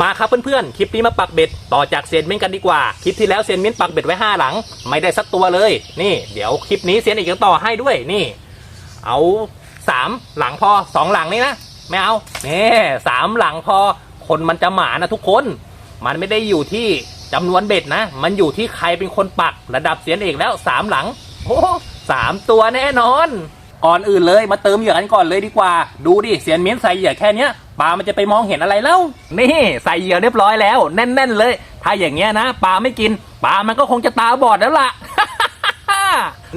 มาครับเพื่อนๆ คลิปนี้มาปักเบ็ดต่อจากเซียนเม้นกันดีกว่า คลิปที่แล้วเซียนเม้นปักเบ็ดไว้ 5 หลัง ไม่ได้สักตัวเลย นี่เดี๋ยวคลิปนี้เซียนเอกจะต่อให้ด้วยนี่ เอาสามหลังพอสองหลังนี่นะไม่เอาเนี่สามหลังพอคนมันจะหมานะทุกคน มันไม่ได้อยู่ที่จำนวนเบ็ดนะ มันอยู่ที่ใครเป็นคนปักระดับเซียนเอกแล้วสามหลังโอ้สามตัวแน่นอน ก่อนอื่นเลยมาเติมเหยื่อกันก่อนเลยดีกว่า ดูดิเสียนเม้นใส่เหยื่อแค่เนี้ย ปลามันจะไปมองเห็นอะไรแล้ว นี่ใส่เหยื่อเรียบร้อยแล้ว แน่น ๆ เลย ถ้าอย่างเงี้ยนะปลาไม่กินปลามันก็คงจะตาบอดแล้วล่ะ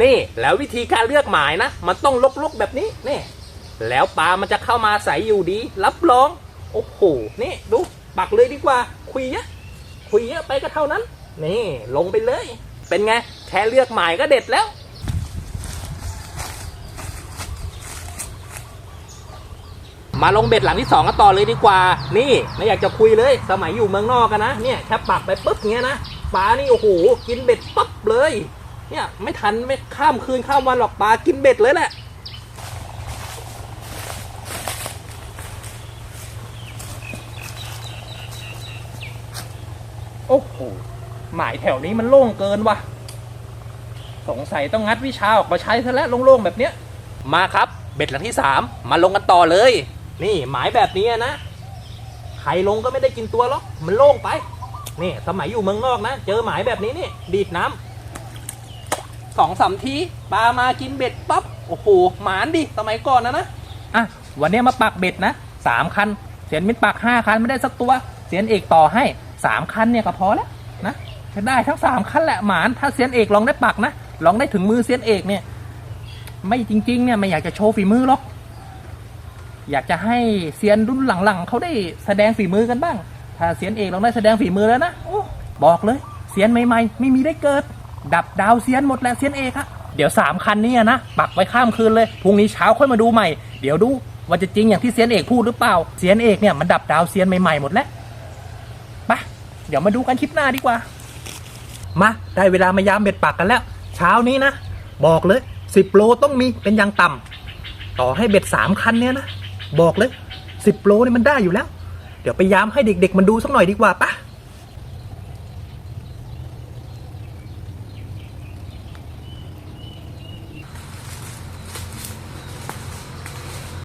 นี่แล้ววิธีการเลือกหมายนะ มันต้องลกๆแบบนี้นี่ แล้วปลามันจะเข้ามาใส่อยู่ดี รับรอง โอ้โหนี่ดูปักเลยดีกว่า คุยเยอะคุยเยอะไปก็เท่านั้น นี่ลงไปเลย เป็นไงแค่เลือกหมายก็เด็ดแล้ว มาลงเบ็ดหลังที่สองกันต่อเลยดีกว่า นี่ไม่อยากจะคุยเลย สมัยอยู่เมืองนอกกันนะ เนี่ยแค่ปักไปปุ๊บเงี้ยนะปลานี่โอ้โหกินเบ็ดปั๊บเลย เนี่ยไม่ทันไม่ข้ามคืนข้ามวันหรอกปลากินเบ็ดเลยแหละโอ้โหหมายแถวนี้มันโล่งเกินว่ะ สงสัยต้องงัดวิชาออกมาใช้ซะแล้วโล่งๆแบบเนี้ย มาครับ เบ็ดหลังที่สามมาลงกันต่อเลย นี่หมายแบบนี้นะใครลงก็ไม่ได้กินตัวหรอกมันโล่งไปนี่สมัยอยู่เมืองนอกนะ เจอหมายแบบนี้นี่ดีดน้ำสองสามทีปลามากินเบ็ดปั๊บโอ้โหหมานดิสมัยก่อนนะนะอะวันนี้มาปักเบ็ดนะสามคันเสียนมิตรปักห้าคันไม่ได้สักตัว เสียนเอกต่อให้สามคันเนี่ยก็พอแล้วนะจะได้ทั้งสามคันแหละหมานถ้าเสียนเอกลองได้ปักนะลองได้ถึงมือเสียนเอกเนี่ย ไม่จริงๆเนี่ยไม่อยากจะโชว์ฝีมือหรอก อยากจะให้เซียนรุ่นหลังๆเขาได้แสดงฝีมือกันบ้าง ถ้าเซียนเอกลองได้แสดงฝีมือแล้วนะโอ้บอกเลยเซียนใหม่ๆ ไม่มีได้เกิด ดับดาวเซียนหมดแล้วเซียนเอกอะเดี๋ยวสามคันนี้นะปักไว้ข้ามคืนเลยพรุ่งนี้เช้าค่อยมาดูใหม่ เดี๋ยวดูว่าจะจริงอย่างที่เซียนเอกพูดหรือเปล่าเซียนเอกเนี่ยมันดับดาวเซียนใหม่ๆหมดแล้วไปเดี๋ยวมาดูกันคลิปหน้าดีกว่ามาได้เวลามายามเบ็ดปักกันแล้ว เช้านี้นะ บอกเลยสิบโลต้องมีเป็นอย่างต่ำต่อให้เบ็ดสามคันเนี่ยนะ บอกเลยสิบโลนี่มันได้อยู่แล้ว เดี๋ยวไปย้ำให้เด็ก ๆ มันดูสักหน่อยดีกว่าปะ